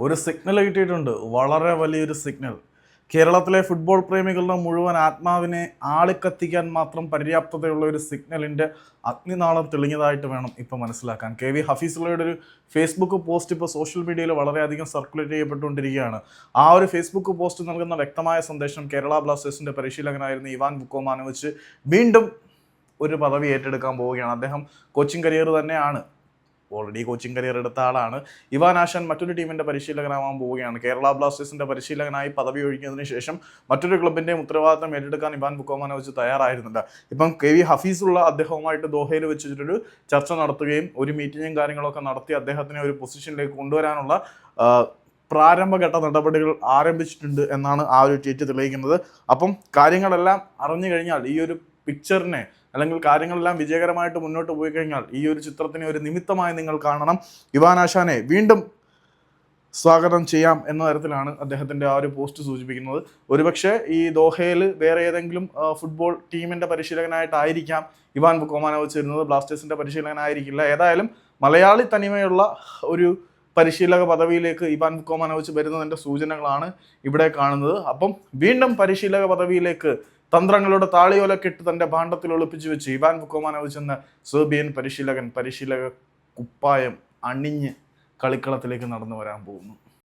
ഒരു സിഗ്നൽ കിട്ടിയിട്ടുണ്ട്. വളരെ വലിയൊരു സിഗ്നൽ കേരളത്തിലെ ഫുട്ബോൾ പ്രേമികളുടെ മുഴുവൻ ആത്മാവിനെ ആളിക്കത്തിക്കാൻ മാത്രം പര്യാപ്തതയുള്ള ഒരു സിഗ്നലിന്റെ അഗ്നിനാളം തെളിഞ്ഞതായിട്ട് വേണം ഇപ്പോൾ മനസ്സിലാക്കാൻ. കെ വി ഹഫീസുള്ളയുടെ ഒരു ഫേസ്ബുക്ക് പോസ്റ്റ് ഇപ്പോൾ സോഷ്യൽ മീഡിയയിൽ വളരെയധികം സർക്കുലേറ്റ് ചെയ്യപ്പെട്ടുകൊണ്ടിരിക്കുകയാണ്. ആ ഒരു ഫേസ്ബുക്ക് പോസ്റ്റ് നൽകുന്ന വ്യക്തമായ സന്ദേശം കേരള ബ്ലാസ്റ്റേഴ്സിന്റെ പരിശീലകനായിരുന്ന ഇവാൻ ബുക്കോമാനോവിച്ച് വീണ്ടും ഒരു പദവി ഏറ്റെടുക്കാൻ പോവുകയാണ്. അദ്ദേഹം കോച്ചിങ് കരിയർ തന്നെയാണ്. ഓൾറെഡി കോച്ചിങ് കരിയർ എടുത്ത ആളാണ്. ഇവാൻ ആശാൻ മറ്റൊരു ടീമിന്റെ പരിശീലകനാവാൻ പോവുകയാണ്. കേരള ബ്ലാസ്റ്റേഴ്സിന്റെ പരിശീലകനായി പദവി ഒഴിഞ്ഞതിന് ശേഷം മറ്റൊരു ക്ലബിന്റെ ഉത്തരവാദിത്തം ഏറ്റെടുക്കാൻ ഇവാൻ ബുക്കോമാനെ വെച്ച് തയ്യാറായിരുന്നില്ല ഇപ്പം കെ വി ഹഫീസുള്ള അദ്ദേഹവുമായിട്ട് ദോഹയിൽ വെച്ചിട്ടൊരു ചർച്ച നടത്തുകയും ഒരു മീറ്റിങ്ങും കാര്യങ്ങളൊക്കെ നടത്തി അദ്ദേഹത്തിനെ ഒരു പൊസിഷനിലേക്ക് കൊണ്ടുവരാനുള്ള പ്രാരംഭഘട്ട നടപടികൾ ആരംഭിച്ചിട്ടുണ്ട് എന്നാണ് ആ ഒരു ട്വീറ്റ് തെളിയിക്കുന്നത്. അപ്പം കാര്യങ്ങളെല്ലാം അറിഞ്ഞു കഴിഞ്ഞാൽ ഈ ഒരു പിക്ചറിനെ അല്ലെങ്കിൽ കാര്യങ്ങളെല്ലാം വിജയകരമായിട്ട് മുന്നോട്ട് പോയി കഴിഞ്ഞാൽ ഈ ഒരു ചിത്രത്തിനെ ഒരു നിമിത്തമായി നിങ്ങൾ കാണണം. ഇവാനാശാനെ വീണ്ടും സ്വാഗതം ചെയ്യാം എന്ന തരത്തിലാണ് അദ്ദേഹത്തിന്റെ ആ ഒരു പോസ്റ്റ് സൂചിപ്പിക്കുന്നത്. ഒരുപക്ഷെ ഈ ദോഹയിൽ വേറെ ഏതെങ്കിലും ഫുട്ബോൾ ടീമിന്റെ പരിശീലകനായിട്ടായിരിക്കാം ഇവാൻ ബുക്കോമാനോവിച്ച് വരുന്നത് ബ്ലാസ്റ്റേഴ്സിന്റെ പരിശീലകനായിരിക്കില്ല. ഏതായാലും മലയാളി തനിമയുള്ള ഒരു പരിശീലക പദവിയിലേക്ക് ഇവാൻ ബുക്കോമാനോവിച്ച് വരുന്നതിന്റെ സൂചനകളാണ് ഇവിടെ കാണുന്നത്. അപ്പം വീണ്ടും പരിശീലക പദവിയിലേക്ക് തന്ത്രങ്ങളുടെ താളിയോല കെട്ട് തന്റെ ഭാണ്ഡത്തിൽ ഒളിപ്പിച്ചു വെച്ച് ഇവാൻ ബുക്കോമാനോവ് ചെന്ന് സെർബിയൻ പരിശീലകൻ പരിശീലക കുപ്പായം അണിഞ്ഞ് കളിക്കളത്തിലേക്ക് നടന്നു വരാൻ പോകുന്നു.